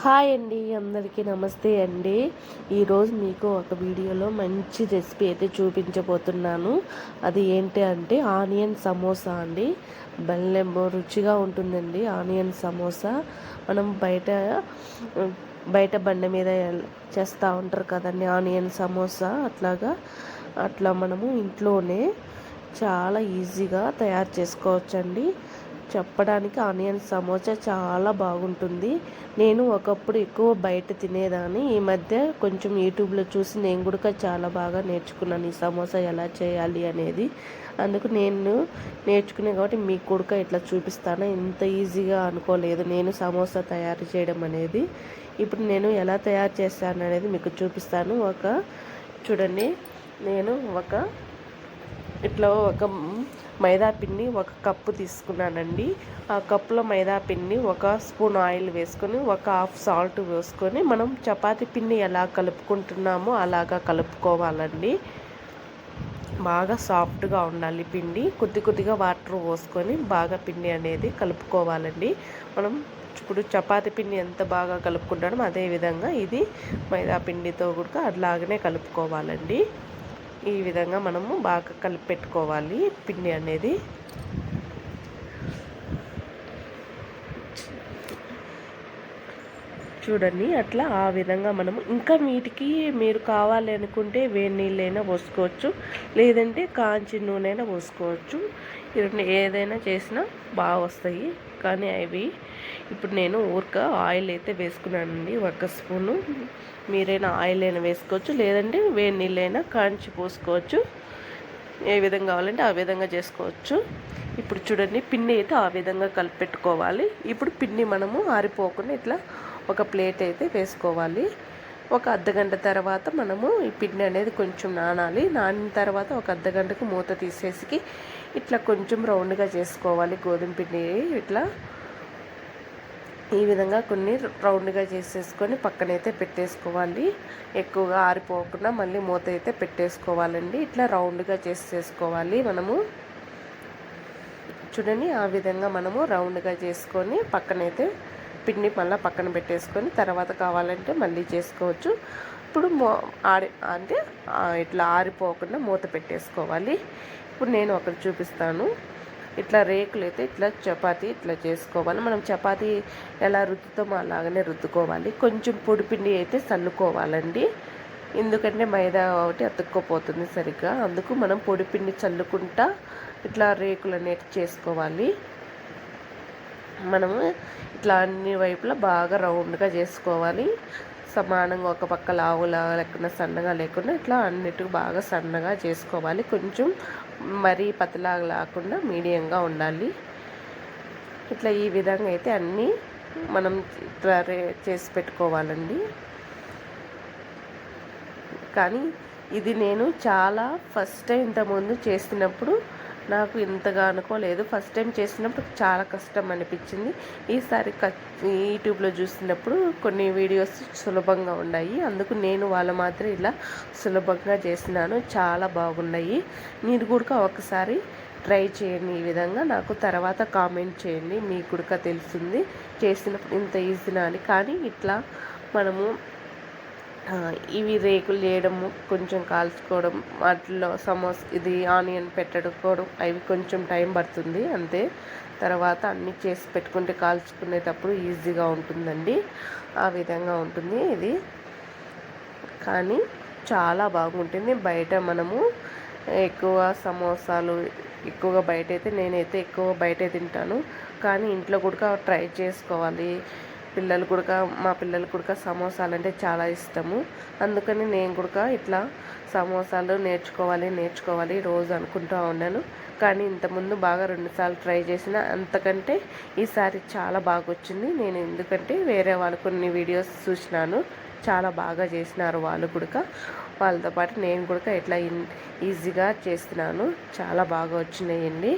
Hi అండి అందరికీ నమస్తే అండి. ఈరోజు మీకు ఒక వీడియోలో మంచి రెసిపీ అయితే చూపించబోతున్నాను. అది ఏంటి అంటే ఆనియన్ సమోసా అండి. భలే రుచిగా ఉంటుందండి ఆనియన్ సమోసా. మనం బయట బయట బండ మీద చేస్తూ ఉంటారు కదండి ఆనియన్ సమోసా. అట్లాగా అట్లా మనము ఇంట్లోనే చాలా ఈజీగా తయారు చేసుకోవచ్చండి. చెప్పడానికి ఆనియన్ సమోసా చాలా బాగుంటుంది. నేను ఒకప్పుడు ఎక్కువ బయట తినేదాన్ని. ఈ మధ్య కొంచెం యూట్యూబ్లో చూసి నేను కూడా చాలా బాగా నేర్చుకున్నాను ఈ సమోసా ఎలా చేయాలి అనేది. అందుకు నేను నేర్చుకునే కాబట్టి మీకు కూడా ఇట్లా చూపిస్తాను. ఇంత ఈజీగా అనుకోలేదు. నేను సమోసా తయారు చేయడం అనేది. ఇప్పుడు నేను ఎలా తయారు చేస్తాను అనేది మీకు చూపిస్తాను. ఒక చూడండి. నేను ఒక ఇట్లా ఒక మైదా పిండి ఒక కప్పు తీసుకున్నానండి. ఆ కప్పులో మైదా పిండి ఒక స్పూన్ ఆయిల్ వేసుకొని ఒక హాఫ్ సాల్ట్ వేసుకొని మనం చపాతి పిండి ఎలా కలుపుకుంటున్నామో అలాగా కలుపుకోవాలండి. బాగా సాఫ్ట్గా ఉండాలి పిండి. కొద్ది కొద్దిగా వాటర్ పోసుకొని బాగా పిండి అనేది కలుపుకోవాలండి. మనం ఇప్పుడు చపాతి పిండి ఎంత బాగా కలుపుకుంటామో అదేవిధంగా ఇది మైదా పిండితో కూడా అలాగనే కలుపుకోవాలండి. ఈ విధంగా మనము బాగా కలిపి పెట్టుకోవాలి పిండి అనేది చూడండి అట్లా ఆ విధంగా మనము ఇంకా వీటికి మీరు కావాలి అనుకుంటే వేడి నీళ్ళైనా పోసుకోవచ్చు. లేదంటే కాంచి నూనె అయినా పోసుకోవచ్చు. ఏదైనా చేసినా బాగా వస్తాయి. కానీ అవి ఇప్పుడు నేను ఊరిక ఆయిల్ అయితే వేసుకున్నానండి. ఒక స్పూను. మీరైనా ఆయిల్ అయినా వేసుకోవచ్చు. లేదంటే వేడి నీళ్ళైనా కాంచి పోసుకోవచ్చు. ఏ విధంగా కావాలంటే ఆ విధంగా చేసుకోవచ్చు. ఇప్పుడు చూడండి పిండి అయితే ఆ విధంగా కలిపెట్టుకోవాలి. ఇప్పుడు పిండి మనము ఆరిపోకుండా ఇట్లా ఒక ప్లేట్ అయితే వేసుకోవాలి. ఒక అర్ధగంట తర్వాత మనము ఈ పిండి అనేది కొంచెం నానాలి. నానిన తర్వాత ఒక అర్ధగంటకు మూత తీసేసి ఇట్లా కొంచెం రౌండ్గా చేసుకోవాలి. గోధుమ పిండి ఇట్లా ఈ విధంగా కొన్ని రౌండ్గా చేసేసుకొని పక్కనైతే పెట్టేసుకోవాలి. ఎక్కువగా ఆరిపోకుండా మళ్ళీ మూత అయితే పెట్టేసుకోవాలండి. ఇట్లా రౌండ్గా చేసేసుకోవాలి మనము. చూడండి ఆ విధంగా మనము రౌండ్గా చేసుకొని పక్కనైతే పిండి మళ్ళీ పక్కన పెట్టేసుకొని తర్వాత కావాలంటే మళ్ళీ చేసుకోవచ్చు. ఇప్పుడు మో ఆరి అంటే ఇట్లా ఆరిపోకుండా మూత పెట్టేసుకోవాలి. ఇప్పుడు నేను ఒకటి చూపిస్తాను. ఇట్లా రేకులు అయితే ఇట్లా చపాతీ ఇట్లా చేసుకోవాలి. మనం చపాతీ ఎలా రుద్దుతామో అలాగనే రుద్దుకోవాలి. కొంచెం పొడిపిండి అయితే చల్లుకోవాలండి. ఎందుకంటే మైదా ఒకటి అతుక్కోపోతుంది సరిగ్గా. అందుకు మనం పొడిపిండి చల్లుకుంటా ఇట్లా రేకులు అనేవి చేసుకోవాలి. మనము ఇట్లా అన్ని వైపులా బాగా రౌండ్గా చేసుకోవాలి. సమానంగా ఒక పక్క లావులా లేకుండా సన్నగా లేకుండా ఇట్లా అన్నిటికి బాగా సన్నగా చేసుకోవాలి. కొంచెం మరీ పతలాగా లేకుండా మీడియంగా ఉండాలి. ఇట్లా ఈ విధంగా అయితే అన్నీ మనం ఇట్లా చేసి పెట్టుకోవాలండి. కానీ ఇది నేను చాలా ఫస్ట్ టైం ఇంతకుముందు చేసినప్పుడు నాకు ఇంతగా అనుకోలేదు. ఫస్ట్ టైం చేసినప్పుడు చాలా కష్టం అనిపించింది. ఈసారి యూట్యూబ్లో చూసినప్పుడు కొన్ని వీడియోస్ సులభంగా ఉన్నాయి. అందుకు నేను వాళ్ళ మాత్రం ఇలా సులభంగా చేసినాను. చాలా బాగున్నాయి. మీరు కూడా ఒకసారి ట్రై చేయండి ఈ విధంగా. నాకు తర్వాత కామెంట్ చేయండి. మీకు కూడా తెలుస్తుంది. చేసినప్పుడు ఇంత ఈజీనా అని. కానీ ఇట్లా మనము ఇవి రేకులు చేయడము కొంచెం కాల్చుకోవడం వాటిలో సమోస్ ఇది ఆనియన్ పెట్టడుకోవడం అవి కొంచెం టైం పడుతుంది అంతే. తర్వాత అన్నీ చేసి పెట్టుకుంటే కాల్చుకునేటప్పుడు ఈజీగా ఉంటుందండి. ఆ విధంగా ఉంటుంది ఇది. కానీ చాలా బాగుంటుంది. బయట మనము ఎక్కువ సమోసాలు ఎక్కువగా బయట అయితే నేనైతే ఎక్కువ బయటే తింటాను. కానీ ఇంట్లో కూడా ట్రై చేసుకోవాలి. పిల్లలు కూడా మా పిల్లలు కూడా సమోసాలు అంటే చాలా ఇష్టము. అందుకని నేను కూడా ఇట్లా సమోసాలు నేర్చుకోవాలి నేర్చుకోవాలి రోజు అనుకుంటూ ఉన్నాను. కానీ ఇంతకుముందు బాగా రెండుసార్లు ట్రై చేసిన అంతకంటే ఈసారి చాలా బాగా వచ్చింది. నేను ఎందుకంటే వేరే వాళ్ళు కొన్ని వీడియోస్ చూసినాను. చాలా బాగా చేసినారు వాళ్ళు కూడా వాళ్ళతో పాటు నేను కూడా ఇట్లా ఈజీగా చేస్తున్నాను. చాలా బాగా వచ్చినాయండి.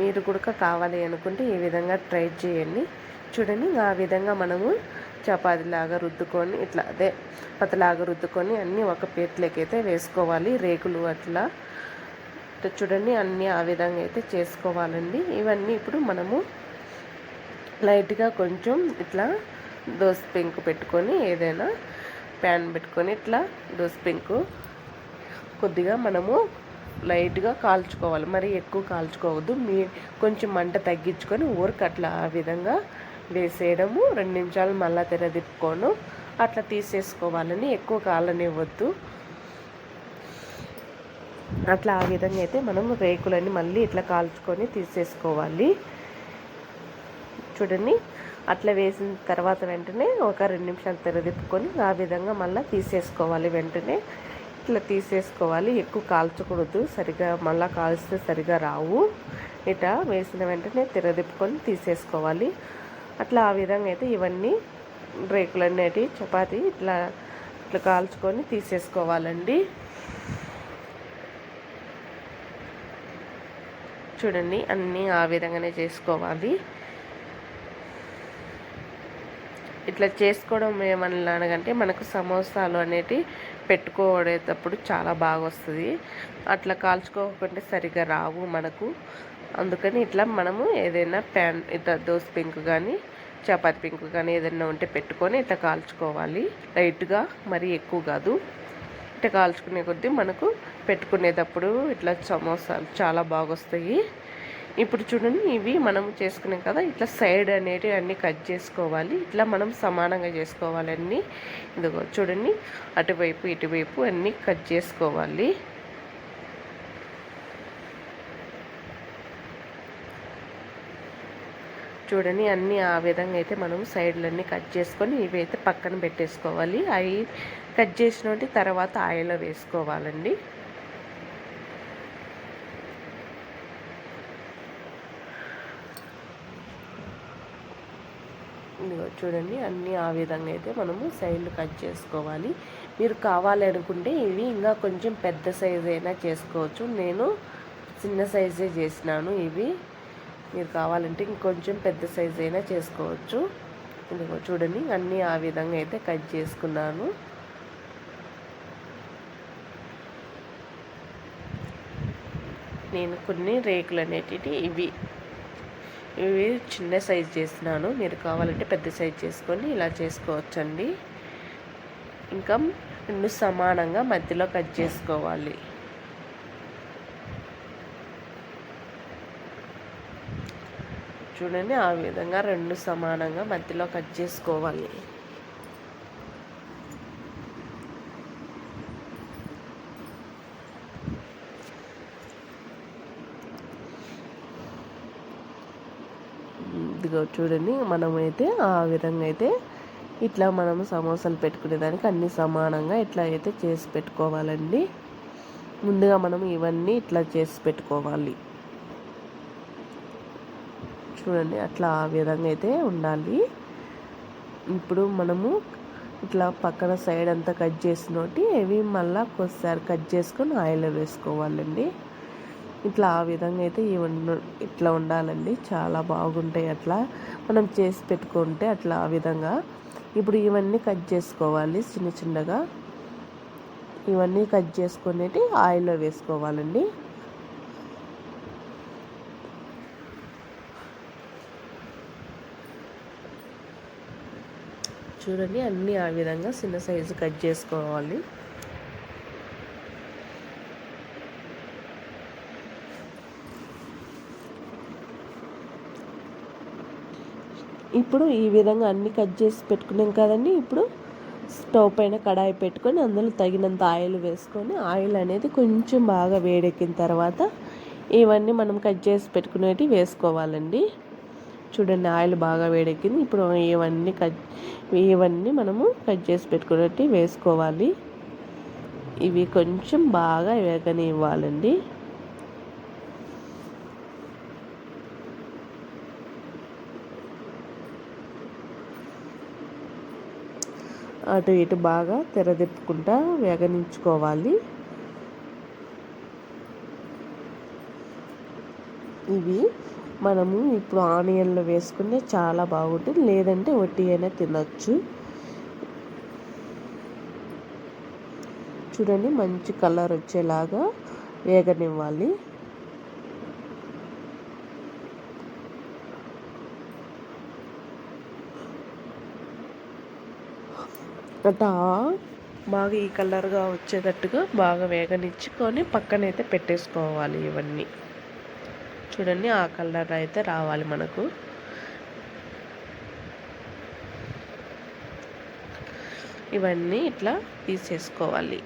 మీరు కూడా కావాలి అనుకుంటే ఈ విధంగా ట్రై చేయండి. చూడండి ఆ విధంగా మనము చపాతీలాగా రుద్దుకొని ఇట్లా అదే పతలాగా రుద్దుకొని అన్నీ ఒక ప్లేట్లోకి అయితే వేసుకోవాలి. రేకులు అట్లా. చూడండి అన్నీ ఆ విధంగా అయితే చేసుకోవాలండి. ఇవన్నీ ఇప్పుడు మనము లైట్గా కొంచెం ఇట్లా దోశ పెంకు పెట్టుకొని ఏదైనా ప్యాన్ పెట్టుకొని ఇట్లా దోశ పెంకు కొద్దిగా మనము లైట్గా కాల్చుకోవాలి. మరి ఎక్కువ కాల్చుకోవద్దు. మీ కొంచెం మంట తగ్గించుకొని ఊరికి అట్లా ఆ విధంగా వేసేయడము రెండు నిమిషాలు మళ్ళీ తెరదిప్పుకోను అట్లా తీసేసుకోవాలని ఎక్కువ కాలనివ్వద్దు. అట్లా ఆ విధంగా అయితే మనం రేకులని మళ్ళీ ఇట్లా కాల్చుకొని తీసేసుకోవాలి. చూడండి అట్లా వేసిన తర్వాత వెంటనే ఒక రెండు నిమిషాలు తెరదిప్పుకొని ఆ విధంగా మళ్ళీ తీసేసుకోవాలి వెంటనే. ఇట్లా తీసేసుకోవాలి ఎక్కువ కాల్చకూడదు సరిగా మళ్ళీ కాల్స్తే సరిగా రావు. ఇట్లా వేసిన వెంటనే తెరదిప్పుకొని తీసేసుకోవాలి. అట్లా ఆ విధంగా అయితే ఇవన్నీ రేకులు అనేటివి చపాతి ఇట్లా ఇట్లా కాల్చుకొని తీసేసుకోవాలండి. చూడండి అన్నీ ఆ విధంగానే చేసుకోవాలి. ఇట్లా చేసుకోవడం ఏమన్నా అనగంటే మనకు సమోసాలు అనేటివి పెట్టుకోవడేటప్పుడు చాలా బాగా వస్తుంది అట్లా కాల్చుకోకుంటే సరిగా రావు మనకు. అందుకని ఇట్లా మనము ఏదైనా ప్యాన్ ఇట్లా దోశ పింక్ కానీ చపాతి పింక్ కానీ ఏదైనా ఉంటే పెట్టుకొని ఇట్లా కాల్చుకోవాలి. లైట్గా మరీ ఎక్కువ కాదు. ఇట్లా కాల్చుకునే కొద్దీ మనకు పెట్టుకునేటప్పుడు ఇట్లా సమోసాలు చాలా బాగా వస్తాయి ఇప్పుడు చూడండి ఇవి మనం చేసుకున్నాం కదా ఇట్లా సైడ్ అనేటివి అన్నీ కట్ చేసుకోవాలి. ఇట్లా మనం సమానంగా చేసుకోవాలి అన్నీ. ఇదిగో చూడండి అటువైపు ఇటువైపు అన్నీ కట్ చేసుకోవాలి. చూడండి అన్నీ ఆ విధంగా అయితే మనం సైడ్లన్నీ కట్ చేసుకొని ఇవి అయితే పక్కన పెట్టేసుకోవాలి. అవి కట్ చేసిన తర్వాత ఆయిల్లో వేసుకోవాలండి. చూడండి అన్నీ ఆ విధంగా అయితే మనము సైడ్లు కట్ చేసుకోవాలి. మీరు కావాలి అనుకుంటే ఇవి ఇంకా కొంచెం పెద్ద సైజ్ అయినా చేసుకోవచ్చు. నేను చిన్న సైజే చేసినాను ఇవి. మీరు కావాలంటే ఇంకొంచెం పెద్ద సైజ్ అయినా చేసుకోవచ్చు. ఇదిగో చూడండి అన్నీ ఆ విధంగా అయితే కట్ చేసుకున్నాను. నేను కొన్ని రేకులు అనేటివి ఇవి ఇవి చిన్న సైజ్ చేసినాను మీరు కావాలంటే పెద్ద సైజ్ చేసుకొని ఇలా చేసుకోవచ్చండి. ఇంకా రెండు సమానంగా మధ్యలో కట్ చేసుకోవాలి. చూడండి ఆ విధంగా రెండు సమానంగా మధ్యలో కట్ చేసుకోవాలి. ఇదిగో చూడండి మనమైతే ఆ విధంగా అయితే ఇట్లా మనము సమోసాలు పెట్టుకునేదానికి అన్ని సమానంగా ఇట్లా అయితే చేసి పెట్టుకోవాలండి. ముందుగా మనం ఇవన్నీ ఇట్లా చేసి పెట్టుకోవాలి. చూడండి అట్లా ఆ విధంగా అయితే ఉండాలి. ఇప్పుడు మనము ఇట్లా పక్కన సైడ్ అంతా కట్ చేసినోటి ఇవి మళ్ళీ ఒకసారి కట్ చేసుకొని ఆయిల్లో వేసుకోవాలండి. ఇట్లా ఆ విధంగా అయితే ఇవన్నీ ఇట్లా ఉండాలండి. చాలా బాగుంటాయి అట్లా. మనం చేసి పెట్టుకుంటే అట్లా ఆ విధంగా. ఇప్పుడు ఇవన్నీ కట్ చేసుకోవాలి చిన్న చిన్నగా. ఇవన్నీ కట్ చేసుకునేటి ఆయిల్లో వేసుకోవాలండి. చూడండి అన్నీ ఆ విధంగా చిన్న సైజు కట్ చేసుకోవాలి. ఇప్పుడు ఈ విధంగా అన్నీ కట్ చేసి పెట్టుకున్నాం కదండి ఇప్పుడు స్టవ్ పైన కడాయి పెట్టుకొని అందులో తగినంత ఆయిల్ వేసుకొని ఆయిల్ అనేది కొంచెం బాగా వేడెక్కిన తర్వాత ఇవన్నీ మనం కట్ చేసి పెట్టుకునేవి వేసుకోవాలండి. చూడండి ఆయిల్ బాగా వేడెక్కింది. ఇప్పుడు ఇవన్నీ కట్ ఇవన్నీ మనము కట్ చేసి పెట్టుకున్నట్టు వేసుకోవాలి. ఇవి కొంచెం బాగా వేగని ఇవ్వాలండి అటు ఇటు బాగా తెరదిప్పుకుంటా వేగనించుకోవాలి ఇవి మనము ఇప్పుడు ఆనియన్లో వేసుకుంటే చాలా బాగుంటుంది. లేదంటే వట్టి అయినా తినచ్చు. చూడండి మంచి కలర్ వచ్చేలాగా వేగనివ్వాలి. అట్లా బాగా ఈ కలర్గా వచ్చేటట్టుగా బాగా వేగనిచ్చుకొని పక్కనైతే పెట్టేసుకోవాలి ఇవన్నీ. చూడండి ఆ కలర్ అయితే రావాలి మనకు. ఇవన్నీ ఇట్లా తీసేసుకోవాలి.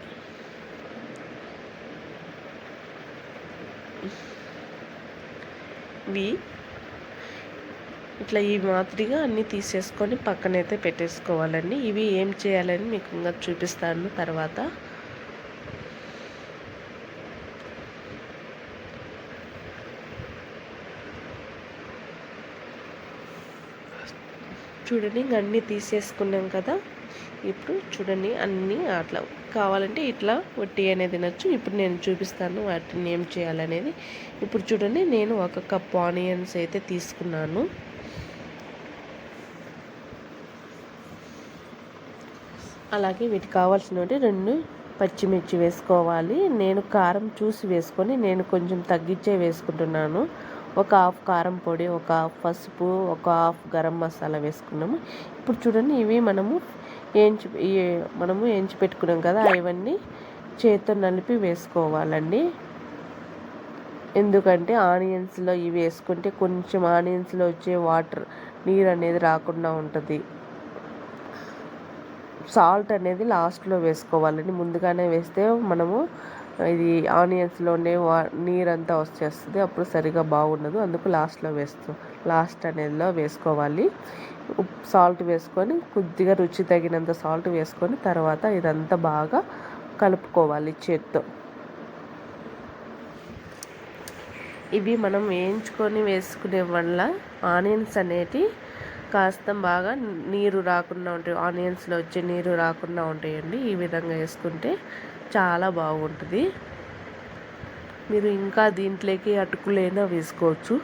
ఇవి ఇట్లా ఈ మాదిరిగా అన్నీ తీసేసుకొని పక్కనైతే పెట్టేసుకోవాలండి. ఇవి ఏం చేయాలని మీకు ఇంకా చూపిస్తాను తర్వాత. చూడండి ఇంక అన్నీ తీసేసుకున్నాం కదా. ఇప్పుడు చూడండి అన్నీ అట్లా కావాలంటే ఇట్లా వట్టి అనేది తినచ్చు. ఇప్పుడు నేను చూపిస్తాను వాటిని ఏం చేయాలనేది. ఇప్పుడు చూడండి నేను ఒక కప్ ఆనియన్స్ అయితే తీసుకున్నాను. అలాగే వీటికి కావాల్సినవి రెండు పచ్చిమిర్చి వేసుకోవాలి. నేను కారం చూసి వేసుకొని నేను కొంచెం తగ్గించే వేసుకుంటున్నాను. ఒక హాఫ్ కారం పొడి ఒక హాఫ్ పసుపు ఒక హాఫ్ గరం మసాలా వేసుకున్నాము. ఇప్పుడు చూడండి ఇవి మనము ఏంచి మనము ఏంచి పెట్టుకున్నాం కదా ఇవన్నీ చేతితో నలిపి వేసుకోవాలండి. ఎందుకంటే ఆనియన్స్లో ఇవి వేసుకుంటే కొంచెం ఆనియన్స్లో వచ్చే వాటర్ నీరు అనేది రాకుండా ఉంటుంది. సాల్ట్ అనేది లాస్ట్లో వేసుకోవాలండి. ముందుగానే వేస్తే మనము ఇది ఆనియన్స్లోనే వా నీరంతా వచ్చేస్తుంది. అప్పుడు సరిగా బాగుండదు. అందుకు లాస్ట్లో వేస్తూ లాస్ట్ అనేదిలో వేసుకోవాలి. సాల్ట్ వేసుకొని కొద్దిగా రుచి తగినంత సాల్ట్ వేసుకొని తర్వాత ఇదంతా బాగా కలుపుకోవాలి చేత్తో. ఇవి మనం వేయించుకొని వేసుకునే వల్ల ఆనియన్స్ అనేటి కాస్త బాగా నీరు రాకుండా ఉంటాయి. ఆనియన్స్లో వచ్చే నీరు రాకుండా ఉంటాయండి. ఈ విధంగా వేసుకుంటే చాలా బాగుంటుంది. మీరు ఇంకా దీంట్లోకి అటుకులైనా వేసుకోవచ్చు.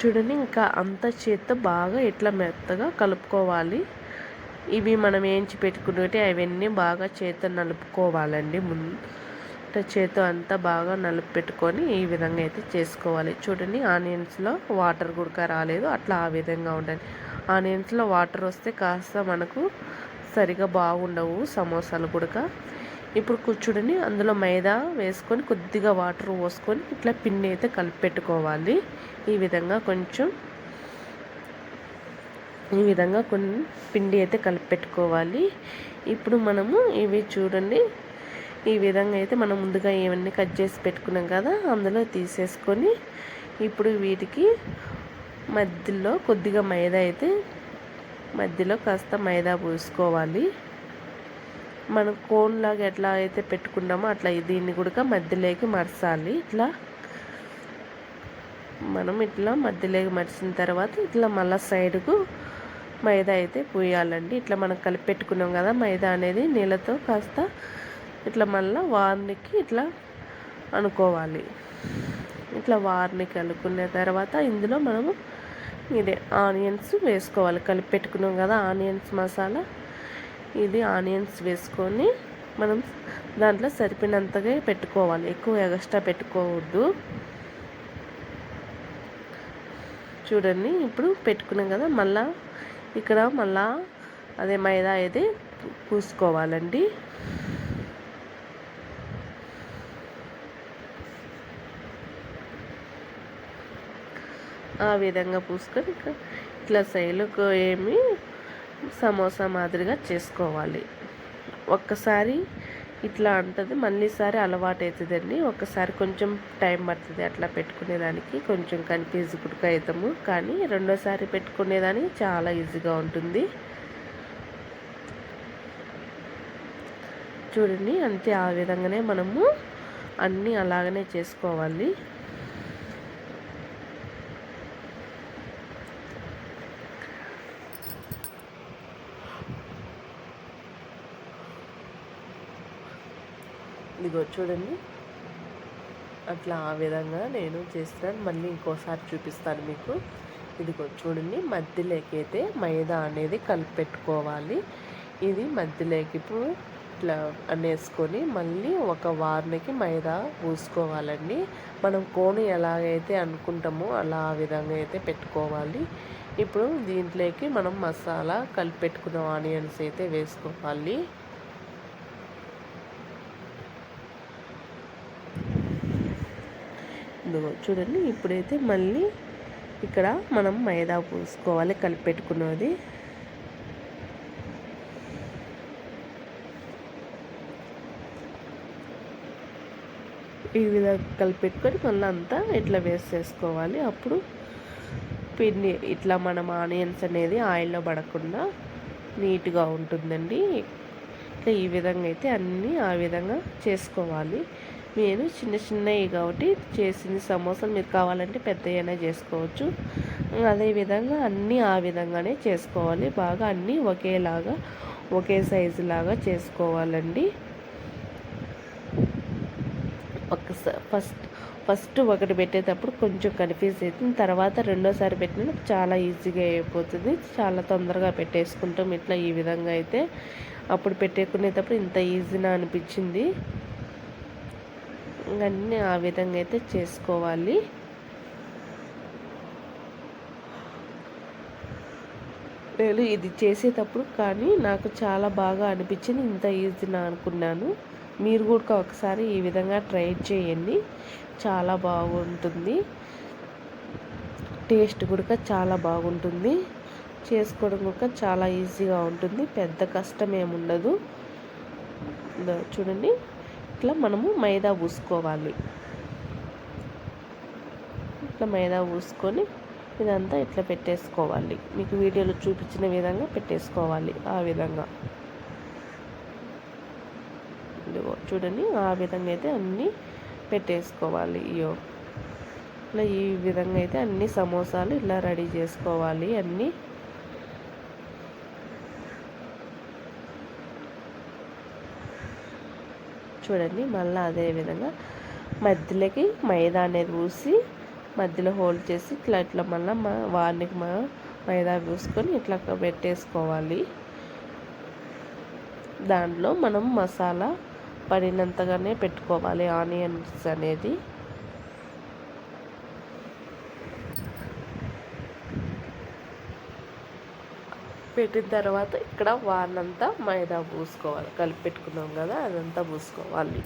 చూడండి ఇంకా అంత చేత్తో బాగా ఇట్లా మెత్తగా కలుపుకోవాలి. ఇవి మనం వేయించి పెట్టుకునేవి అవన్నీ బాగా చేత నలుపుకోవాలండి. ముందు చేత అంతా బాగా నలుపు పెట్టుకొని ఈ విధంగా అయితే చేసుకోవాలి. చూడండి ఆనియన్స్లో వాటర్ గుడక రాలేదు. అట్లా ఆ విధంగా ఉండాలి. ఆనియన్స్లో వాటర్ వస్తే కాస్త మనకు సరిగా బాగుండవు సమోసాలు కూడా ఇప్పుడు కూర్చుడిని అందులో మైదా వేసుకొని కొద్దిగా వాటర్ పోసుకొని ఇట్లా పిండి అయితే కలిపి పెట్టుకోవాలి. ఈ విధంగా కొంచెం ఈ విధంగా కొన్ని పిండి అయితే కలిపి పెట్టుకోవాలి. ఇప్పుడు మనము ఇవి చూడండి. ఈ విధంగా అయితే మనం ముందుగా ఇవన్నీ కట్ చేసి పెట్టుకున్నాం కదా అందులో తీసేసుకొని ఇప్పుడు వీటికి మధ్యలో కొద్దిగా మైదా అయితే మధ్యలో కాస్త మైదా పూసుకోవాలి. మనం కోన్లాగా ఎట్లా అయితే పెట్టుకున్నామో అట్లా దీన్ని కూడా మధ్యలోకి మరచాలి. ఇట్లా మనం ఇట్లా మధ్యలోకి మరిచిన తర్వాత ఇట్లా మళ్ళీ సైడ్కు మైదా అయితే పూయాలండి. ఇట్లా మనం కలిపి పెట్టుకున్నాం కదా మైదా అనేది నీళ్ళతో కాస్త ఇట్లా మళ్ళీ వార్నికి ఇట్లా అనుకోవాలి. ఇట్లా వార్నికి అనుకున్న తర్వాత ఇందులో మనము ఇదే ఆనియన్స్ వేసుకోవాలి. కలిపి పెట్టుకున్నాం కదా ఆనియన్స్ మసాలా. ఇది ఆనియన్స్ వేసుకొని మనం దాంట్లో సరిపోయినంతగా పెట్టుకోవాలి. ఎక్కువ ఎగస్ట్రా పెట్టుకోవద్దు. చూడండి ఇప్పుడు పెట్టుకున్నాం కదా మళ్ళా ఇక్కడ మళ్ళా అదే మైదా అయితే పూసుకోవాలండి. ఆ విధంగా పూసుకొని ఇట్లా శైలుకు ఏమి సమోసా మాదిరిగా చేసుకోవాలి. ఒక్కసారి ఇట్లా అంటుంది మళ్ళీసారి అలవాటు అవుతుందండి ఒకసారి కొంచెం టైం పడుతుంది అట్లా పెట్టుకునేదానికి కొంచెం కన్ఫ్యూజ్ కుడుక అవుతాము కానీ రెండోసారి పెట్టుకునేదానికి చాలా ఈజీగా ఉంటుంది. చూడండి అంతే ఆ విధంగానే మనము అన్నీ అలాగనే చేసుకోవాలి. ఇదిగో చూడండి. అట్లా ఆ విధంగా నేను చేస్తాను. మళ్ళీ ఇంకోసారి చూపిస్తాను మీకు. ఇదిగో చూడండి. మధ్యలోకి అయితే మైదా అనేది కలిపెట్టుకోవాలి. ఇది మధ్యలోకి ఇప్పుడు ఇట్లా అనేసుకొని మళ్ళీ ఒక వారానికి మైదా పూసుకోవాలండి. మనం కోని ఎలాగైతే అనుకుంటామో అలా ఆ విధంగా అయితే పెట్టుకోవాలి. ఇప్పుడు దీంట్లోకి మనం మసాలా కలిపెట్టుకున్న ఆనియన్స్ అయితే వేసుకోవాలి. చూడండి. ఇప్పుడైతే మళ్ళీ ఇక్కడ మనం మైదా పూసుకోవాలి కలిపి పెట్టుకున్నది ఈ విధంగా కలిపెట్టుకొని మళ్ళీ అంతా ఇట్లా వేసేసుకోవాలి అప్పుడు పిండి ఇట్లా మనం ఆనియన్స్ అనేది ఆయిల్లో పడకుండా నీట్గా ఉంటుందండి. ఇట్లా ఈ విధంగా అయితే అన్నీ ఆ విధంగా చేసుకోవాలి. నేను చిన్న చిన్నవి కాబట్టి చేసింది సమోసాలు. మీరు కావాలంటే పెద్దవైనా చేసుకోవచ్చు. అదేవిధంగా అన్నీ ఆ విధంగానే చేసుకోవాలి. బాగా అన్నీ ఒకేలాగా ఒకే సైజు లాగా చేసుకోవాలండి. ఒకసారి ఫస్ట్ ఫస్ట్ ఒకటి పెట్టేటప్పుడు కొంచెం కన్ఫ్యూజ్ అవుతుంది. తర్వాత రెండోసారి పెట్టిన చాలా ఈజీగా అయిపోతుంది. చాలా తొందరగా పెట్టేసుకుంటాం. ఇట్లా ఈ విధంగా అయితే అప్పుడు పెట్టేకునేటప్పుడు ఇంత ఈజీనా అనిపించింది. అన్నీ ఆ విధంగా అయితే చేసుకోవాలి. నేను ఇది చేసేటప్పుడు కానీ నాకు చాలా బాగా అనిపించింది ఇంత ఈజీనా అనుకున్నాను. మీరు కూడా ఒకసారి ఈ విధంగా ట్రై చేయండి. చాలా బాగుంటుంది. టేస్ట్ కూడా చాలా బాగుంటుంది. చేసుకోవడం కూడా చాలా ఈజీగా ఉంటుంది. పెద్ద కష్టం ఏముండదు. చూడండి. ఇట్లా మనము మైదా పూసుకోవాలి. ఇట్లా మైదా పూసుకొని ఇదంతా ఇట్లా పెట్టేసుకోవాలి. మీకు వీడియోలో చూపించిన విధంగా పెట్టేసుకోవాలి ఆ విధంగా. చూడండి ఆ విధంగా అయితే అన్నీ పెట్టేసుకోవాలి. ఇయో ఇట్లా ఈ విధంగా అయితే అన్ని సమోసాలు ఇలా రెడీ చేసుకోవాలి. అన్నీ చూడండి మళ్ళీ అదే విధంగా మధ్యలోకి మైదా అనేది పూసి మధ్యలో హోల్డ్ చేసి ఇట్లా ఇట్లా మళ్ళీ మా వారికి మా మైదా పూసుకొని ఇట్లా పెట్టేసుకోవాలి. దాంట్లో మనం మసాలా పడినంతగానే పెట్టుకోవాలి. ఆనియన్స్ అనేది పెట్టిన తర్వాత ఇక్కడ వానంతా మైదా పూసుకోవాలి. కలిపి పెట్టుకున్నాం కదా అదంతా పూసుకోవాలి.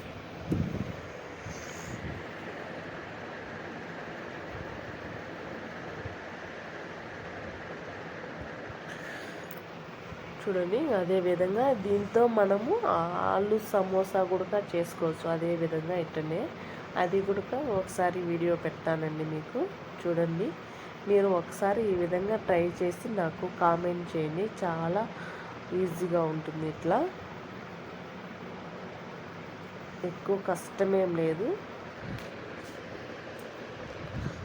చూడండి అదే విధంగా దీంతో మనము ఆలు సమోసా కూడా చేసుకోవచ్చు. అదే విధంగా ఇట్టనే. అది కూడా ఒకసారి వీడియో పెడతానండి మీకు. చూడండి. మీరు ఒకసారి ఈ విధంగా ట్రై చేసి నాకు కామెంట్ చేయండి. చాలా ఈజీగా ఉంటుంది ఇట్లా. ఎక్కువ కష్టమేం లేదు.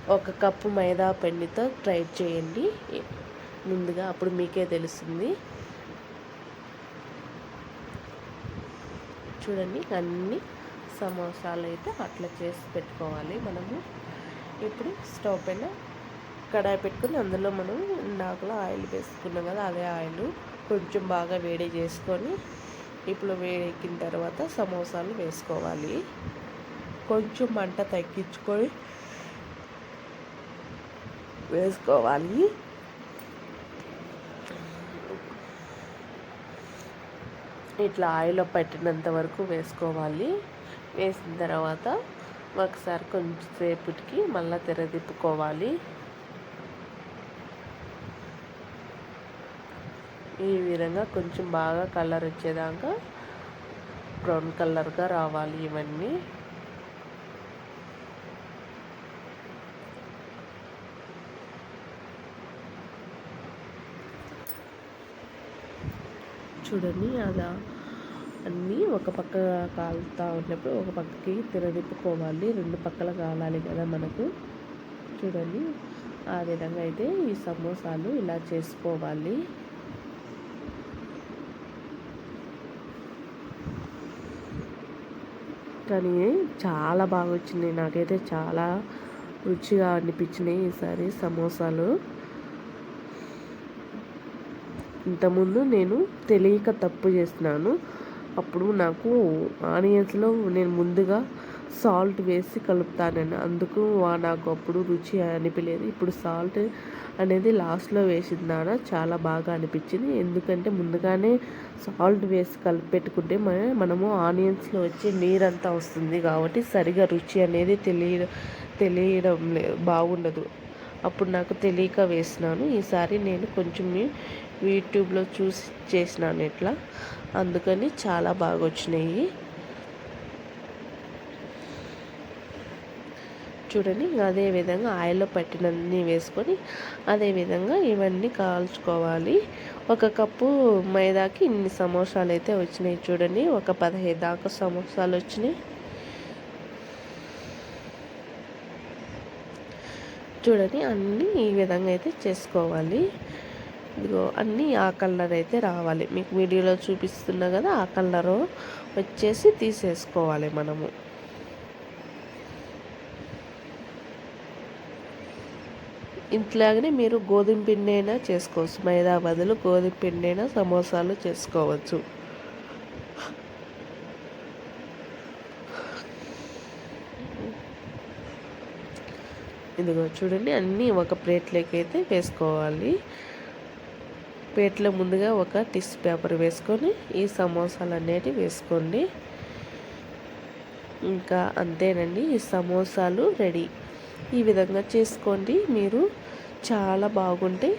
ఒక కప్పు మైదా పిండితో ట్రై చేయండి. ముందుగా అప్పుడు మీకే తెలుస్తుంది. చూడండి అన్ని సమోసాలు అయితే అట్లా చేసి పెట్టుకోవాలి మనము. ఇప్పుడు స్టవ్ పైన కడాయి పెట్టుకుని అందులో మనం ఇందాకలో ఆయిల్ వేసుకున్నాం కదా అదే ఆయిల్ కొంచెం బాగా వేడి చేసుకొని ఇప్పుడు వేడెక్కిన తర్వాత సమోసాలు వేసుకోవాలి. కొంచెం మంట తగ్గించుకొని వేసుకోవాలి. ఇట్లా ఆయిల్లో పెట్టినంత వరకు వేసుకోవాలి. వేసిన తర్వాత ఒకసారి కొంచెం సేపటికి మళ్ళీ తెరదిప్పుకోవాలి. ఈ విధంగా కొంచెం బాగా కలర్ వచ్చేదాకా బ్రౌన్ కలర్గా రావాలి ఇవన్నీ. చూడండి అలా అన్నీ ఒక పక్క కాలుతూ ఉన్నప్పుడు ఒక పక్కకి తిరదిప్పుకోవాలి. రెండు పక్కల కాలాలి కదా మనకు. చూడండి ఆ విధంగా అయితే ఈ సమోసాలు ఇలా చేసుకోవాలి. కానీ చాలా బాగా వచ్చినాయి నాకైతే చాలా రుచిగా అనిపించినాయి ఈసారి సమోసాలు. ఇంతకుముందు నేను తెలియక తప్పు చేసినాను. అప్పుడు నాకు ఆనియన్స్లో నేను ముందుగా సాల్ట్ వేసి కలుపుతానని. అందుకు నాకు అప్పుడు రుచి అనిపించలేదు ఇప్పుడు సాల్ట్ అనేది లాస్ట్లో వేసిందాన చాలా బాగా అనిపించింది. ఎందుకంటే ముందుగానే సాల్ట్ వేసి కలిపి పెట్టుకుంటే మనము ఆనియన్స్లో వచ్చే నీరంతా వస్తుంది కాబట్టి సరిగా రుచి అనేది తెలియ తెలియడం లేదు బాగుండదు. అప్పుడు నాకు తెలియక వేసినాను. ఈసారి నేను కొంచెం యూట్యూబ్లో చూసి చేసినాను ఇట్లా అందుకని చాలా బాగా వచ్చినాయి. చూడండి. అదే విధంగా ఆయిల్లో పట్టినన్ని వేసుకొని అదే విధంగా ఇవన్నీ కాల్చుకోవాలి. ఒక కప్పు మైదాకి ఇన్ని సమోసాలు అయితే వచ్చినాయి చూడండి. ఒక పదహైదు దాకా సమోసాలు వచ్చినాయి. చూడండి అన్నీ ఈ విధంగా అయితే చేసుకోవాలి. ఇదిగో అన్నీ ఆ కలర్ అయితే రావాలి. మీకు వీడియోలో చూపిస్తున్నా కదా ఆ కలరు వచ్చేసి తీసేసుకోవాలి మనము. ఇట్లాగనే మీరు గోధుమ పిండి అయినా చేసుకోవచ్చు. మైదా బదులు గోధుమ పిండి అయినా సమోసాలు చేసుకోవచ్చు. ఇదిగో చూడండి అన్నీ ఒక ప్లేట్లోకి అయితే వేసుకోవాలి. ప్లేట్లో ముందుగా ఒక టిష్యూ పేపర్ వేసుకొని ఈ సమోసాలు అనేటివి వేసుకోండి. ఇంకా అంతేనండి ఈ సమోసాలు రెడీ. ఈ విధంగా చేసుకోండి మీరు. చాలా బాగుంటాయి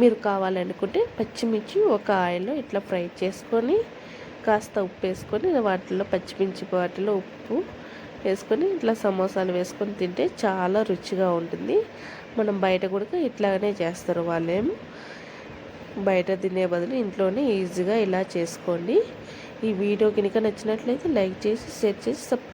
మీరు కావాలనుకుంటే పచ్చిమిర్చి ఒక ఆయిల్లో ఇట్లా ఫ్రై చేసుకొని కాస్త ఉప్పు వేసుకొని వాటిలో పచ్చిమిర్చి వాటిలో ఉప్పు వేసుకొని ఇట్లా సమోసాలు వేసుకొని తింటే చాలా రుచిగా ఉంటుంది. మనం బయట కూడా ఇట్లానే చేస్తారు వాళ్ళేమో బయట తినే బదులు ఇంట్లోనే ఈజీగా ఇలా చేసుకోండి. ఈ వీడియో కనుక నచ్చినట్లయితే లైక్ చేసి షేర్ చేసి